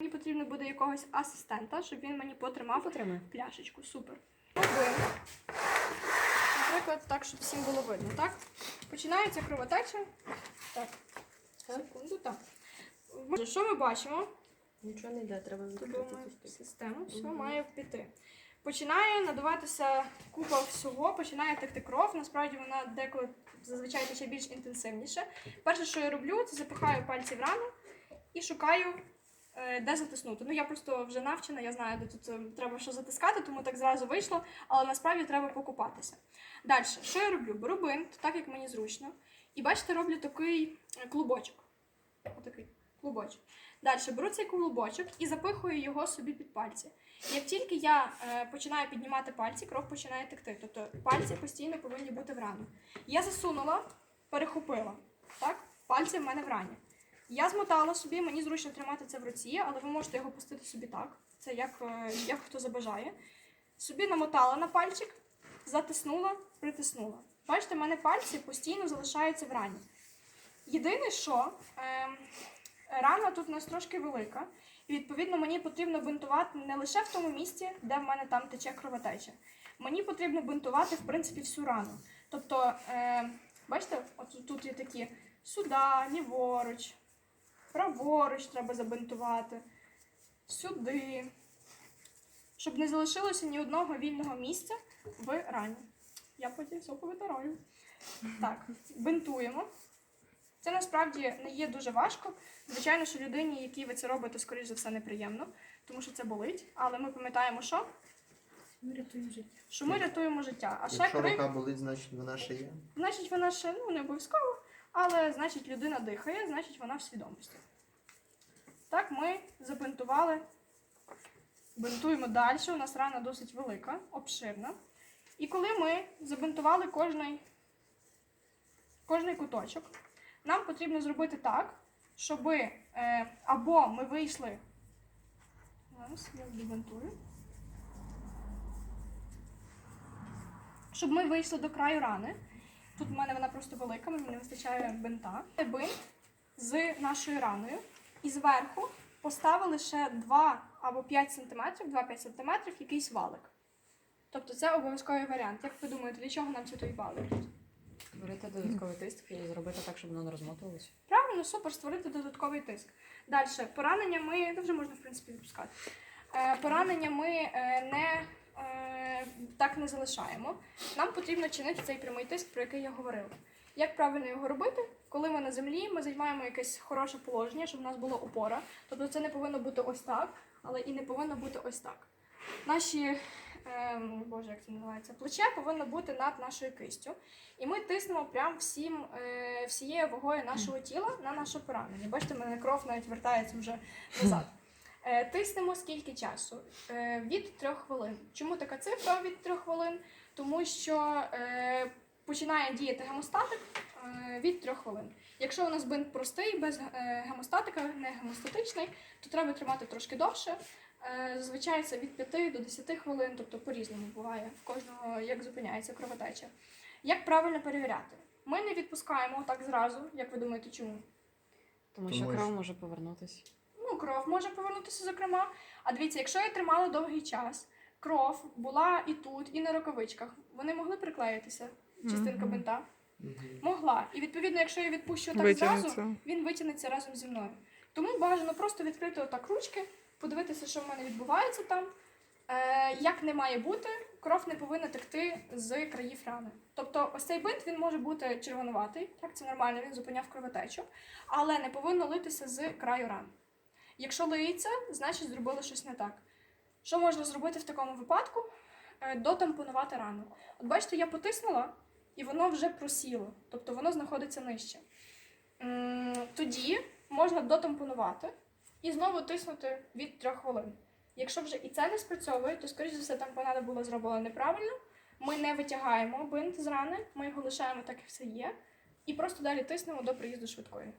Мені потрібно буде якогось асистента, щоб він мені потримав Потримай. пляшечку. Супер. Наприклад, так, щоб всім було видно, так? Починається кровотеча. Так. Секунду, так. Що ми бачимо? Нічого не йде, треба відкрити систему, все Мгм. має піти. Починає надуватися купа всього, починає текти кров. Насправді вона деколи зазвичай тече більш інтенсивніше. Перше, що я роблю, це запихаю пальці в рану і шукаю, де затиснути. Ну я просто вже навчена, я знаю, де тут е, треба що затискати, тому так зразу вийшло, але насправді треба покупатися. Далі, що я роблю? Беру бинт, так як мені зручно, і бачите, роблю такий е, клубочок. Отакий клубочок. Далі беру цей клубочок і запихую його собі під пальці. Як тільки я е, починаю піднімати пальці, кров починає текти. Тобто пальці постійно повинні бути в рану. Я засунула, перехопила. Так? Пальці в мене в рані. Я змотала собі, мені зручно тримати це в руці, але ви можете його пустити собі так. Це як, е, як хто забажає. Собі намотала на пальчик, затиснула, притиснула. Бачите, в мене пальці постійно залишаються в рані. Єдине, що е, рана тут у нас трошки велика, і відповідно мені потрібно бинтувати не лише в тому місці, де в мене там тече кровотеча. Мені потрібно бинтувати, в принципі, всю рану. Тобто, е, бачите, от тут є такі сюди, ліворуч, праворуч треба забинтувати, сюди. Щоб не залишилося ні одного вільного місця в рані. Я потім все повитираю. Так, бинтуємо. Це насправді не є дуже важко. Звичайно, що людині, якій ви це робите, скоріш за все, неприємно, тому що це болить. Але ми пам'ятаємо, що? Ми рятуємо життя. Що ми рятуємо життя. А ще Якщо крик, рука болить, значить вона ще є. значить, вона ще ну, не обов'язково, але значить людина дихає, значить вона в свідомості. Так, ми забинтували. Бинтуємо далі. У нас рана досить велика, обширна. І коли ми забинтували кожний, кожний куточок, нам потрібно зробити так, щоб е, або ми вийшли. Зараз я добинтую. Щоб ми вийшли до краю рани. Тут в мене вона просто велика, мені не вистачає бинта. Бинт з нашою раною. І зверху поставили ще 2 або 5 см, 2-5 см якийсь валик. Тобто це обов'язковий варіант. Як ви думаєте, для чого нам це той валик? Створити додатковий тиск і зробити так, щоб воно не розмотувалося. Правильно, супер, створити додатковий тиск. Далі, поранення ми ну, вже можна в принципі відпускати. Е, поранення ми е, не так не залишаємо. Нам потрібно чинити цей прямий тиск, про який я говорила. Як правильно його робити? Коли ми на землі, ми займаємо якесь хороше положення, щоб у нас була опора. Тобто це не повинно бути ось так, але і не повинно бути ось так. Наші, ем, боже, як це називається, плече повинно бути над нашою кистю. І ми тиснемо прям всім, е, всією вагою нашого тіла на наше поранення. Бачите, в мене кров навіть вертається вже назад. Е, тиснемо скільки часу? Е, від трьох хвилин. Чому така цифра від трьох хвилин? Тому що е, починає діяти гемостатик від трьох хвилин. Якщо у нас бинт простий, без гемостатика, не гемостатичний, то треба тримати трошки довше. Зазвичай це від 5 до 10 хвилин, тобто по-різному буває в кожного, як зупиняється кровотеча. Як правильно перевіряти? Ми не відпускаємо так зразу, як ви думаєте, чому? Тому що- кров може повернутися. Кров може повернутися, зокрема. А дивіться, якщо я тримала довгий час, кров була і тут, і на рукавичках, вони могли приклеїтися, частинка бинта? Могла. І відповідно, якщо я відпущу так зразу, він витягнеться разом зі мною. Тому бажано просто відкрити отак ручки, подивитися, що в мене відбувається там. Е, як не має бути, кров не повинна текти з країв рани. Тобто, ось цей бинт він може бути червонуватий, так це нормально, він зупиняв кровотечу, але не повинно литися з краю рани. Якщо лиється, значить зробили щось не так. Що можна зробити в такому випадку? Е, Дотампонувати рану. От бачите, я потиснула, і воно вже просіло, тобто воно знаходиться нижче. Тоді можна дотампонувати і знову тиснути від 3 хвилин. Якщо вже і це не спрацьовує, то, скоріш за все, тампонада була зроблена неправильно. Ми не витягаємо бинт з рани, ми його лишаємо так, як все є, і просто далі тиснемо до приїзду швидкої.